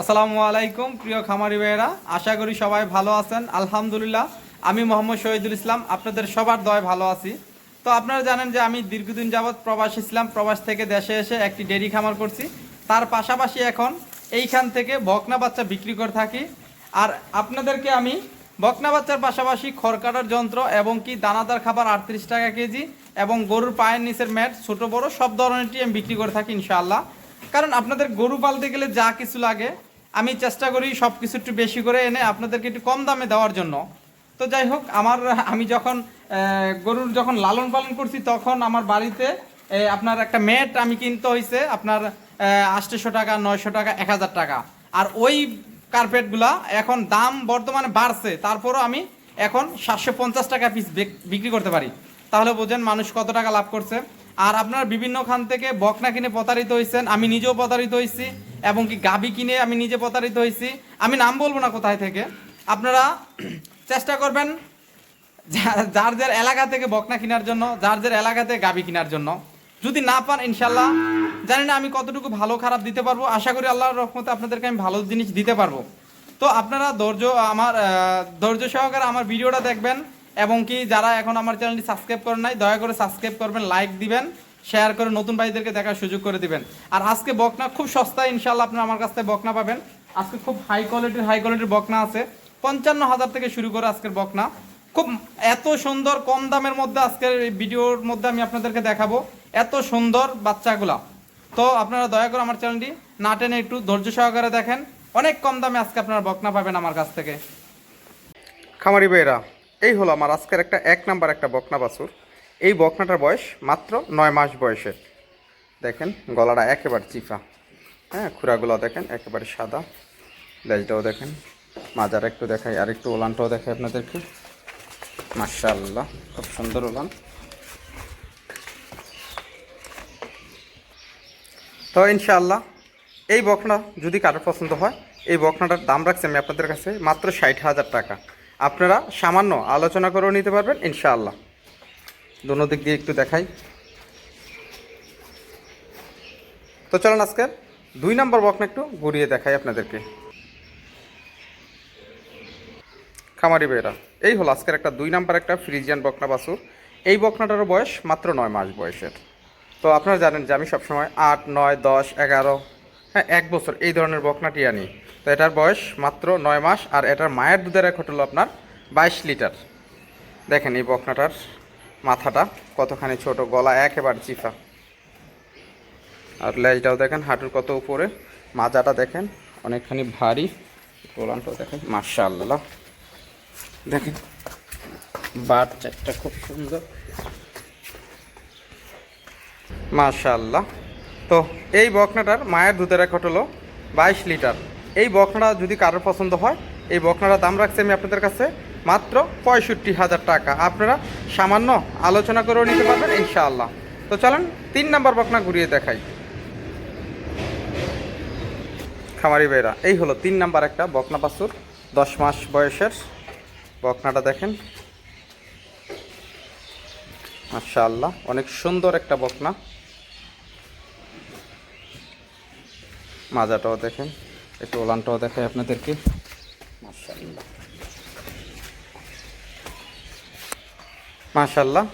আসসালামু আলাইকুম, প্রিয় খামারি ভাইয়েরা। আশা করি সবাই ভালো আছেন। আলহামদুলিল্লাহ, আমি মোহাম্মদ শহীদুল ইসলাম, আপনাদের সবার দয় ভালো আছি। তো আপনারা জানেন যে আমি দীর্ঘদিন যাবৎ প্রবাস ইসলাম প্রবাস থেকে দেশে এসে একটি ডেরি খামার করছি। তার পাশাপাশি এখন এইখান থেকে বকনা বাচ্চা বিক্রি করে থাকি। আর আপনাদেরকে আমি বকনা বাচ্চার পাশাপাশি খড় কাটার যন্ত্র এবং কি দানাদার খাবার আটত্রিশ টাকা কেজি এবং গরুর পায়ের নিচের ম্যাট, ছোট, বড় সব ধরনেরটি আমি বিক্রি করে থাকি ইনশাআল্লাহ। কারণ আপনাদের গরু পালতে গেলে যা কিছু লাগে আমি চেষ্টা করি সব কিছু একটু বেশি করে এনে আপনাদেরকে একটু কম দামে দেওয়ার জন্য। তো যাই হোক, আমার, আমি যখন গরুর যখন লালন পালন করছি, তখন আমার বাড়িতে আপনার একটা ম্যাট আমি কিনতে হয়েছে আপনার আটশোশো টাকা, নয়শো টাকা, এক হাজার টাকা। আর ওই কার্পেটগুলা এখন দাম বর্তমানে বাড়ছে, তারপরও আমি এখন সাতশো পঞ্চাশ টাকা পিস বিক্রি করতে পারি। তাহলে বোঝেন মানুষ কত টাকা লাভ করছে। আর আপনার বিভিন্ন খান থেকে বকনা কিনে প্রতারিত হয়েছেন আমি নিজেও প্রতারিত হয়েছি এবং কি গাবি কিনে আমি নিজে প্রতারিত হয়েছি। আমি নাম বলব না কোথায় থেকে। আপনারা চেষ্টা করবেন যার যার এলাকা থেকে বকনা কেনার জন্য যার যার এলাকাতে গাবি কেনার জন্য। যদি না পান ইনশাল্লাহ জানি না আমি কতটুকু ভালো খারাপ দিতে পারব। আশা করি আল্লাহর রহমতে আপনাদেরকে আমি ভালো জিনিস দিতে পারব। তো আপনারা ধৈর্য, আমার ধৈর্য সহকারে আমার ভিডিওটা দেখবেন এবং কি যারা এখন আমার চ্যানেলটি সাবস্ক্রাইব করেন নাই, দয়া করে সাবস্ক্রাইব করবেন, লাইক দিবেন। শেয়ার করে নতুন ভাইদেরকে দেখার সুযোগ করে দিবেন। আর আজকে বকনা খুব সস্তায় ইনশাল্লাহ আপনারা আমার কাছ থেকে বকনা পাবেন। আজকে খুব হাই কোয়ালিটির হাই কোয়ালিটির বকনা আছে। পঞ্চান্ন হাজার থেকে শুরু করে আজকের বকনা। খুব এত সুন্দর, কম দামের মধ্যে আজকের ভিডিওর মধ্যে আমি আপনাদেরকে দেখাবো। এত সুন্দর বাচ্চাগুলা। তো আপনারা দয়া করে আমার চ্যানেলটি না টেনে একটু ধৈর্য সহকারে দেখেন। অনেক কম দামে আজকে আপনারা বকনা পাবেন আমার কাছ থেকে। খামারি ভাইরা এই হলো আমার আজকের একটা এক নাম্বার একটা বকনা বাছুর। এই বকনাটার বয়স মাত্র নয় মাস বয়সের। দেখেন, গলাটা একেবারে চিফা। হ্যাঁ খুরাগুলো দেখেন, একেবারে সাদা। লেজটাও দেখেন, মাজার একটু দেখাই আর একটু ওলানটাও দেখাই আপনাদেরকে। মার্শাল্লাহ খুব সুন্দর ওলান। তো ইনশাআল্লাহ, এই বকনা যদি কারোর পছন্দ হয়, এই বকনাটার দাম রাখছি আমি আপনাদের কাছে মাত্র ষাট হাজার টাকা। আপনারা সামান্য আলোচনা করেও নিতে পারবেন, ইনশাআল্লাহ। দোনো দিক দিয়ে একটু দেখাই। তো চলুন আজকে দুই নম্বর বকনা একটু ঘুরিয়ে দেখাই আপনাদেরকে। খামারি বেরা এই হলো আজকের একটা দুই নাম্বার একটা ফ্রিজিয়ান বকনা বাছুর। এই বকনাটারও বয়স মাত্র নয় মাস বয়সের। তো আপনারা জানেন যে আমি সবসময় আট, নয়, দশ, এগারো হ্যাঁ এক বছর এই ধরনের বকনাটি আনি। তো এটার বয়স মাত্র নয় মাস, আর এটার মায়ের দুধের এক হলো আপনার বাইশ লিটার। দেখেন এই বকনাটার মাথাটা, কতখানি ছোট, গলা একেবারে চিফা আর লেজটাও দেখেন, হাঁটুর কত উপরে, মাজাটা দেখেন, অনেকখানি ভারী, গোলানটাও দেখেন মার্শাল্লাহ দেখেন বার চারটা খুব সুন্দর। মাশাল্লাহ তো এই বকনাটার মায়ের দুধের রেকর্ড হলো বাইশ লিটার। এই বকনাটা যদি কারোর পছন্দ হয়, এই বকনাটার দাম রাখছি আমি আপনাদের কাছে মাত্র পঁয়ষট্টি হাজার টাকা। আপনারা সামান্য আলোচনা করেও নিতে পারবেন, ইনশাআল্লাহ। তো চলেন, তিন নাম্বার বকনা ঘুরিয়ে দেখাই। খামারি বেরা এই হলো তিন নাম্বার একটা বকনা বাছুর, দশ মাস বয়সের। বকনাটা দেখেন। মাশাআল্লাহ, অনেক সুন্দর একটা বকনা। মাজাটাও দেখেন, একটু ওলানটাও দেখাই আপনাদেরকে। মাশাআল্লাহ। মাশাআল্লাহ।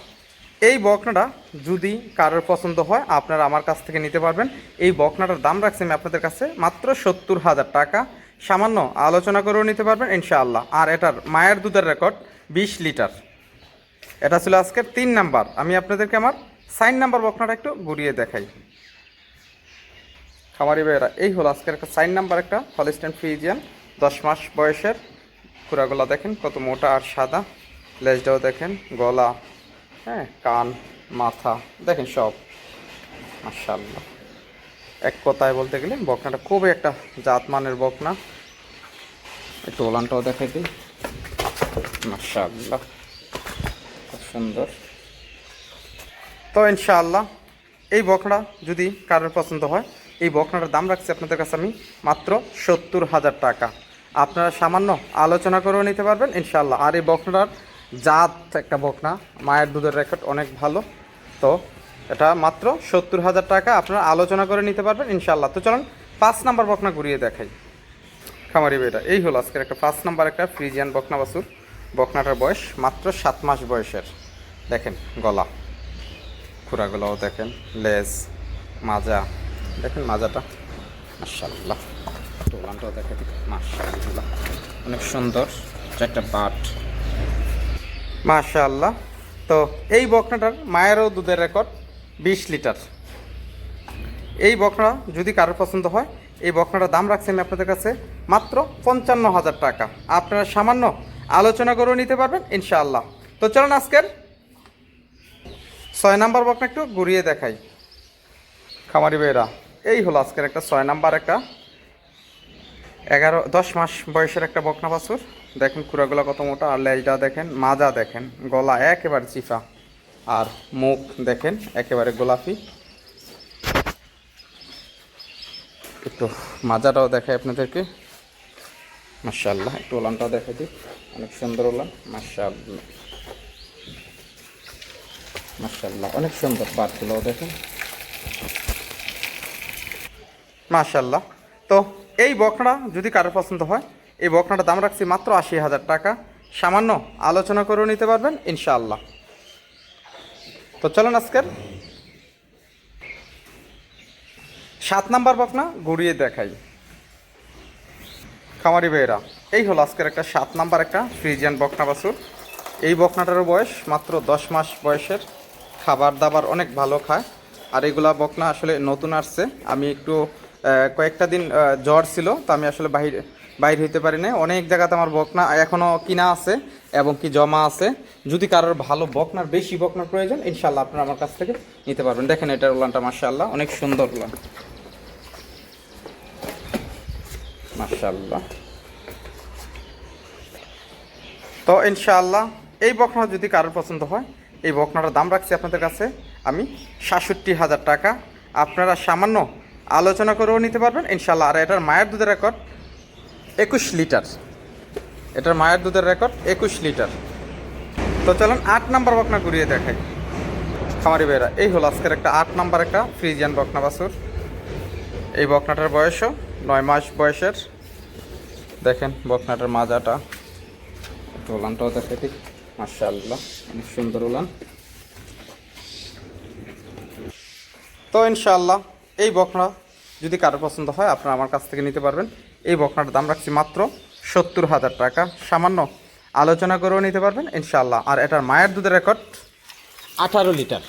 এই বকনাটা যদি কারোর পছন্দ হয়, আপনারা আমার কাছ থেকে নিতে পারবেন। এই বকনাটার দাম রাখছি আমি আপনাদের কাছে মাত্র সত্তর হাজার টাকা। সামান্য আলোচনা করেও নিতে পারবেন, ইনশাআল্লাহ। আর এটার মায়ের দুধের রেকর্ড বিশ লিটার। এটা ছিল আজকের তিন নাম্বার। আমি আপনাদেরকে আমার সাইন নাম্বার বকনাটা একটু ঘুরিয়ে দেখাই। খামারি ভাইয়েরা, এই হলো আজকের একটা সাইন নাম্বার একটা, হলিস্টেন ফ্রিজিয়ান, দশ মাস বয়সের। খুরাগুলা দেখেন কত মোটা আর সাদা। লেজটাও দেখেন, গলা হ্যাঁ কান, মাথা, দেখেন সব। মার্শাল্লাহ এক কথায় বলতে গেলে বকনাটা খুবই একটা জাতমানের বকনা। একটু ওলানটাও দেখাই দিই। মার্শাল্লাহ খুব সুন্দর। তো ইনশাআল্লাহ, এই বকনা যদি কারোর পছন্দ হয়, এই বকনাটার দাম রাখছি আপনাদের কাছে আমি মাত্র সত্তর হাজার টাকা। আপনারা সামান্য আলোচনা করেও নিতে পারবেন ইনশাআল্লাহ। আর এই বকনাটার জাত একটা বকনা, মায়ের দুধের রেকর্ড অনেক ভালো। তো এটা মাত্র সত্তর হাজার টাকা, আপনারা আলোচনা করে নিতে পারবেন ইনশাল্লাহ তো চলুন, পাঁচ নাম্বার বকনা ঘুরিয়ে দেখাই। খামারি বেটা এই হলো আজকের একটা পাঁচ নাম্বার একটা ফ্রিজিয়ান বকনা বাসুর বকনাটার বয়স মাত্র সাত মাস বয়সের। দেখেন গলা, খুরাগুলোও দেখেন, লেজ, মাজা। দেখেন মাজাটা মার্শাল্লাহ দেখেন মার্শাল্লাহ অনেক সুন্দর, চারটা বাট। মাশাআল্লাহ। তো এই বকনাটার মায়েরও দুধের রেকর্ড বিশ লিটার। এই বকনা যদি কারোর পছন্দ হয়, এই বকনাটার দাম রাখছি আমি আপনাদের কাছে মাত্র পঞ্চান্ন হাজার টাকা। আপনারা সামান্য আলোচনা করেও নিতে পারবেন, ইনশাআল্লাহ। তো চলুন আজকের ছয় নাম্বার বকনা একটু ঘুরিয়ে দেখাই। খামারি বেয়েরা এই হলো আজকের একটা ছয় নাম্বার একটা এগারো, দশ মাস বয়সের একটা বকনা বাছুর। দেখেন কুড়াগুলা কত মোটা, আর লেজটা দেখেন, মাজা দেখেন, গলা একেবারে চিফা আর মুখ দেখেন, একেবারে গোলাপি। একটু মাজাটাও দেখাই আপনাদেরকে। মার্শাল্লাহ একটু ওলানটাও দেখাই দিই। অনেক সুন্দর ওলান মার্শাল্লাহ মার্শাল্লাহ অনেক সুন্দর পাটগুলোও দেখেন। মাশাল্লাহ তো এই বকনা যদি কারোর পছন্দ হয়, এই বকনাটার দাম রাখছি মাত্র আশি হাজার টাকা। সামান্য আলোচনা করেও নিতে পারবেন, ইনশাআল্লাহ। তো চলুন আজকের সাত নাম্বার বকনা ঘুরিয়ে দেখাই। খামারি বেয়েরা এই হলো আজকের একটা সাত নাম্বার একটা ফ্রিজিয়ান বকনা বাছুর। এই বকনাটারও বয়স মাত্র দশ মাস বয়সের, খাবার দাবার অনেক ভালো খায়। আর এগুলা বকনা আসলে নতুন আসছে, আমি একটু কয়েকটা দিন জ্বর ছিল, তো আমি আসলে বাহির, বাইর হইতে পারি না অনেক জায়গাতে আমার বকনা এখনও কিনা আছে এবং কি জমা আছে। যদি কারোর ভালো বকনার, বেশি বকনার প্রয়োজন ইনশাল্লাহ আপনারা আমার কাছ থেকে নিতে পারবেন। দেখেন এটার উলানটা মার্শাল্লাহ অনেক সুন্দর উলান। মার্শাল্লাহ তো ইনশাআল্লাহ, এই বকনা যদি কারোর পছন্দ হয়, এই বকনাটার দাম রাখছি আপনাদের কাছে। আমি সাতষট্টি হাজার টাকা। আপনারা সামান্য আলোচনা করেও নিতে পারবেন। ইনশাল্লাহ আর এটার মায়ের দুধের রেকর্ড একুশ লিটার। এটার মায়ের দুধের রেকর্ড একুশ লিটার। তো চলুন আট নাম্বার বকনা ঘুরিয়ে দেখাই। খামারি বেরা এই হলো আজকের একটা আট নাম্বার একটা ফ্রিজিয়ান বকনা বাসুর এই বকনাটার বয়সও নয় মাস বয়সের। দেখেন বকনাটার মাজাটা। উলানটাও দেখে ঠিক। মার্শাল্লাহ অনেক সুন্দর উলান। তো ইনশাল্লাহ এই বকনা যদি কারোর পছন্দ হয়, আপনারা আমার কাছ থেকে নিতে পারবেন। এই বকনাটার দাম রাখছি মাত্র সত্তর হাজার টাকা। সামান্য আলোচনা করেও নিতে পারবেন ইনশাল্লাহ আর এটার মায়ের দুধের রেকর্ড, আঠারো লিটার।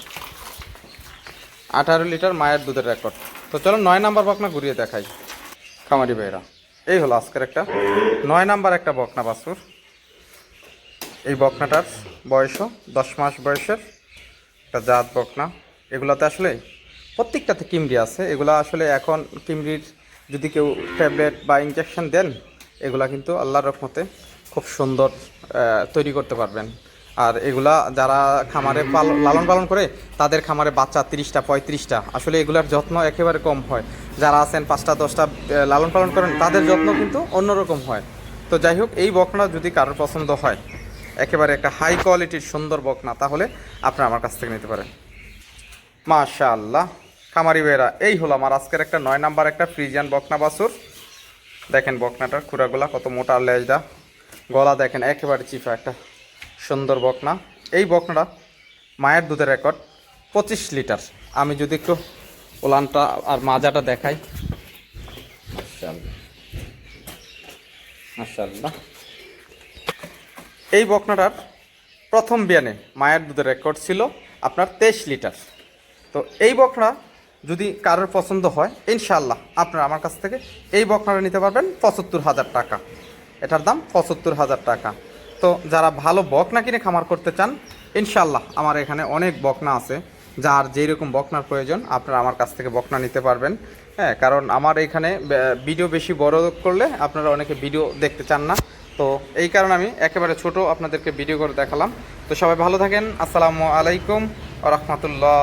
আঠারো লিটার মায়ের দুধের রেকর্ড। তো চলো নয় নাম্বার বকনা ঘুরিয়ে দেখাই। খামারি ভাইরা এই হলো আজকের একটা, নয় নাম্বার একটা বকনা বাসুর এই বকনাটার বয়সও দশ মাস বয়সের, একটা জাত বকনা। এগুলাতে আসলে প্রত্যেকটাতে কিমড়ি আছে, এগুলা আসলে এখন কিমড়ির যদি কেউ ট্যাবলেট বা ইঞ্জেকশন দেন, এগুলা কিন্তু আল্লাহর রহমতে খুব সুন্দর তৈরি করতে পারবেন। আর এগুলা যারা খামারে লালন পালন করে, তাদের খামারে বাচ্চা তিরিশটা, পঁয়ত্রিশটা, আসলে এগুলার যত্ন একেবারে কম হয়। যারা আছেন পাঁচটা, দশটা লালন পালন করেন, তাদের যত্ন কিন্তু অন্যরকম হয়। তো যাই হোক, এই বকনা যদি কারোর পছন্দ হয়, একেবারে একটা হাই কোয়ালিটির সুন্দর বকনা, তাহলে আপনারা আমার কাছ থেকে নিতে পারেন। মাশাআল্লাহ। খামারি বেড়া এই হলো আমার আজকের একটা নয় নাম্বার একটা ফ্রিজিয়ান বকনা বাসুর দেখেন বকনাটার খুঁড়াগুলা কত মোটা লেজদা গলা দেখেন একেবারে চিফা একটা সুন্দর বকনা। এই বকনাটা মায়ের দুধের রেকর্ড, পঁচিশ লিটার। আমি যদি একটু ওলানটা আর মাজাটা দেখাই। এই বকনাটার প্রথম বিয়ানে মায়ের দুধের রেকর্ড ছিল আপনার তেইশ লিটার। তো এই বকনা যদি কারোর পছন্দ হয় ইনশাল্লাহ আপনারা আমার কাছ থেকে এই বকনাটা নিতে পারবেন, পঁচাত্তর হাজার টাকা। এটার দাম পঁচাত্তর হাজার টাকা। তো যারা ভালো বকনা কিনে খামার করতে চান ইনশাল্লাহ আমার এখানে অনেক বকনা আছে, যার যেই রকম বকনার প্রয়োজন, আপনারা আমার কাছ থেকে বকনা নিতে পারবেন। হ্যাঁ কারণ আমার এখানে ভিডিও বেশি বড় করলে আপনারা অনেকে ভিডিও দেখতে চান না। তো এই কারণে আমি একেবারে ছোট আপনাদেরকে ভিডিও করে দেখালাম। তো সবাই ভালো থাকেন, আসসালামু আলাইকুম রহমতুল্লাহ।